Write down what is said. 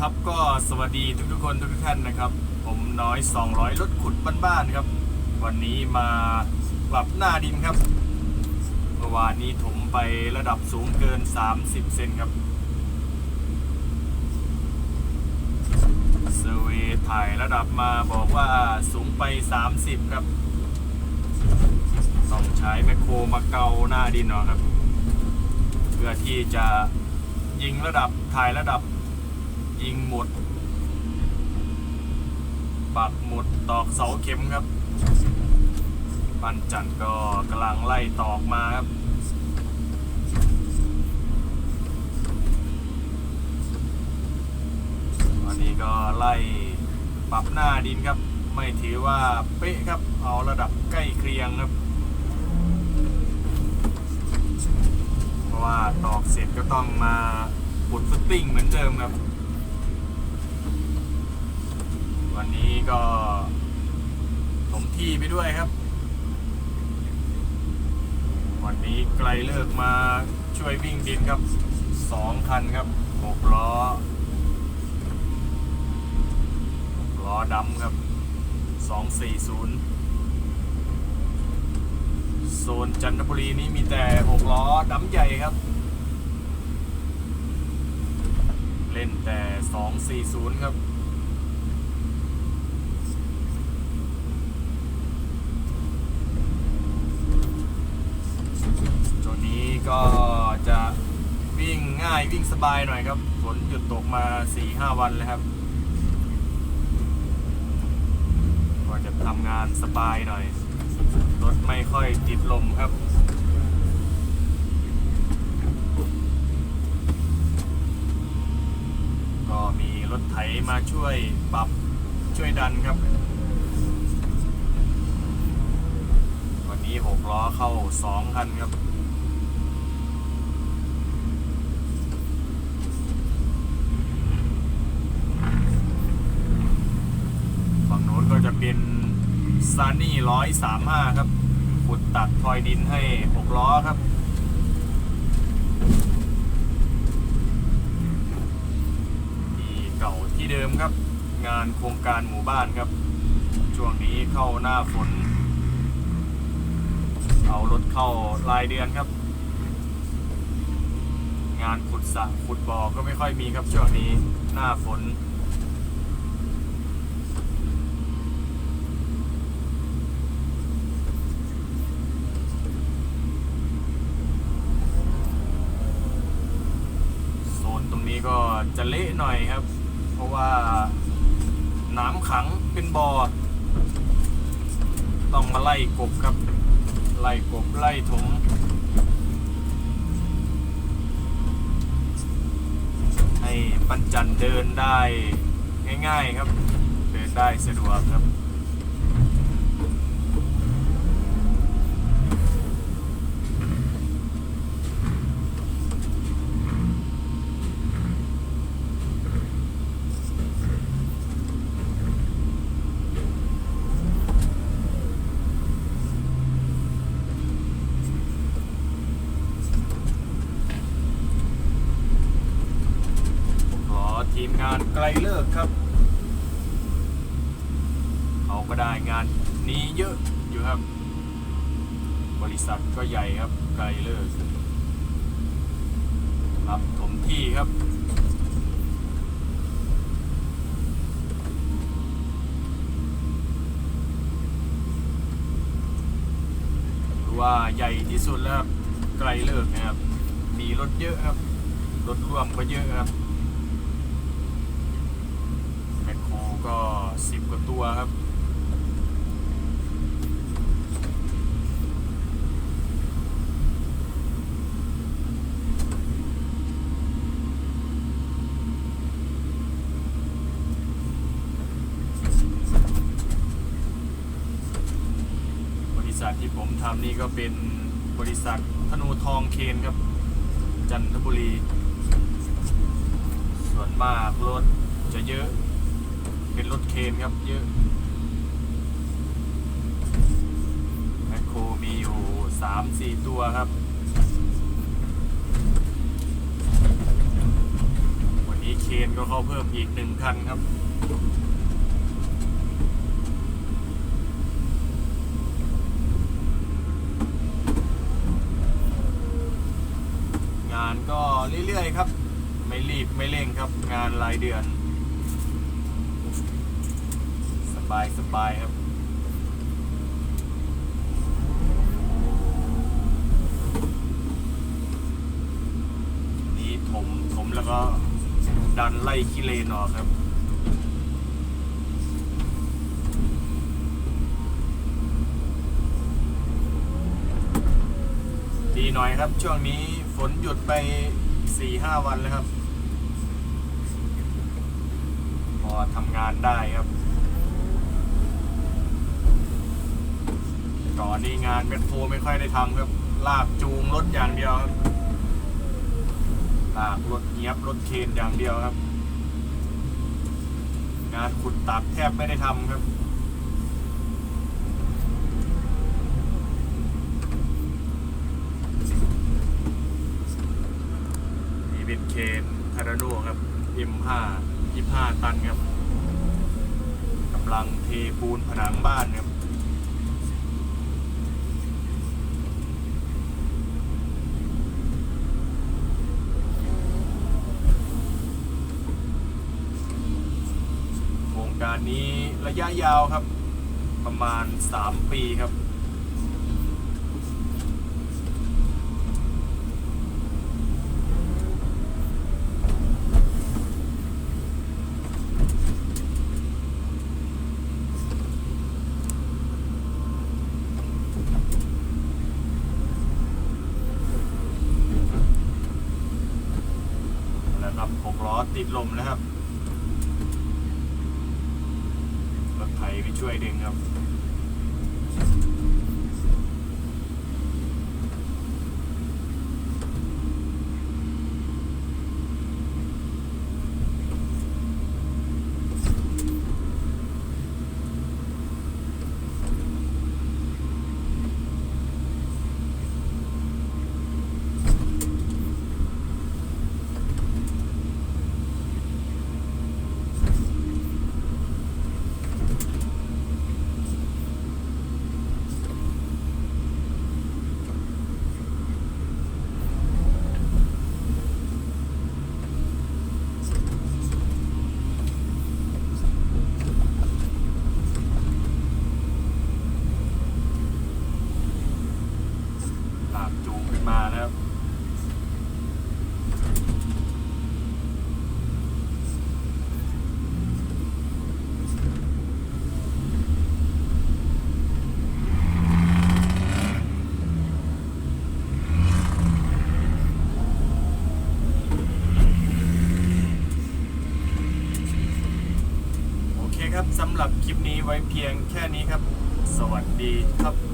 ครับก็สวัสดีทุกทุกๆคนทุกๆท่านนะครับ ผมน้อย 200 รถขุดบ้านๆครับ วันนี้มาปรับหน้าดินครับเมื่อวานนี้ถมไประดับสูงเกิน 30 เซนครับเซเวถ่ายระดับมาบอกว่าสูงไป 30 ครับ ต้องใช้แมคโครมาเกาหน้าดินหน่อยครับ เพื่อที่จะยิงระดับถ่ายระดับ ยิงหมด ปักหมุดตอกเสาเข็มครับ ปันจันก็กำลังไล่ตอกมาครับวันนี้ก็ไล่ปรับหน้าดินครับ ไม่ถือว่าเป๊ะครับ เอาระดับใกล้เคียงครับ เพราะว่าตอกเสร็จก็ต้องมาปุดฟุตติ้งเหมือนเดิมครับ วันนี้ก็ถมที่ไปด้วยครับ วันนี้ไกลเลิกมาช่วยวิ่งดินครับสองคันครับหกล้อหกล้อดำครับสองสี่ศูนย์โซนจันทบุรีนี้มีแต่หกล้อดำใหญ่ครับ เล่นแต่สองสี่ศูนย์ครับ ตัวนี้ก็จะวิ่ ง่ายวิ่งสบายหน่อยครับ ฝนหยุดตกมา4-5วันแล้วครับ ก็จะทำงานสบายหน่อย รถไม่ค่อยติดลมครับก็มีรถไถมาช่วยปรับช่วยดันครับ วันนี้หกล้อเข้าสองคันครับ ฝั่งโน้นก็จะเป็น ซานี่ร้อยสามห้าครับขุดตัดทอยดินให้หกล้อครับ ที่เก่าที่เดิมครับ งานโครงการหมู่บ้านครับ ช่วงนี้เข้าหน้าฝน เอารถเข้ารายเดือนครับ งานขุดสระขุดบ่อก็ไม่ค่อยมีครับช่วงนี้หน้าฝน โซนตรงนี้ ก็จะเละหน่อยครับ เพราะว่าน้ำขังเป็นบ่อต้องมาไล่กบครับ ไล่กบไล่ถมให้ปันจันเดินได้ง่ายๆครับ เดินได้สะดวกครับ ขอ ทีมงานไกลเลิกครับ เขาก็ได้งานนี้เยอะอยู่ครับ บริษัทก็ใหญ่ครับไกลเลิกรับถมที่ครับถือว่าใหญ่ที่สุดแล้วครับไกลเลิกนะครับ มีรถเยอะครับ รถร่วมก็เยอะครับ แมคโคร ก็สิบกว่าตัวครับ บริษัทที่ผมทำนี่ก็เป็นบริษัทธนูทองเคนครับ จันทบุรี ส่วนมากรถจะเยอะ เป็นรถเคนครับ เยอะแมคโครมีอยู่สามสี่ตัวครับ วันมีเคนก็เข้าเพิ่มอีกหนึ่งคันครับงานก็เรื่อยๆครับ ไม่รีบไม่เร่งครับงานรายเดือน ส บายสบายครับนี่ถมถมแล้วก็ดันไล่ขี้เลนออกครับดีหน่อยครับ ช่วงนี้ฝนหยุดไปสี่ห้าวันแล้วครับ พอทำงานได้ครับ ก่อนนี้งานเมทโฟไม่ค่อยได้ทำครับ ลากจูงรถอย่างเดียวครับลากรถเงียบรถเคนอย่างเดียวครับ งานขุดตักแทบไม่ได้ทำครับนี่เป็นเคนคาราโดครับ M5 25 ตันครับกำลังเทปูนผนังบ้านครับ โครงการ นี้ระยะยาวครับ ประมาณ 3 ปีครับ แล้วครับหกล้อติดลมแล้วครับ รถ ไถไปช่วยดึงครับ ลากจูงขึ้นมานะครับโอเคครับสำหรับคลิปนี้ไว้เพียงแค่นี้ครับ สวัสดีครับ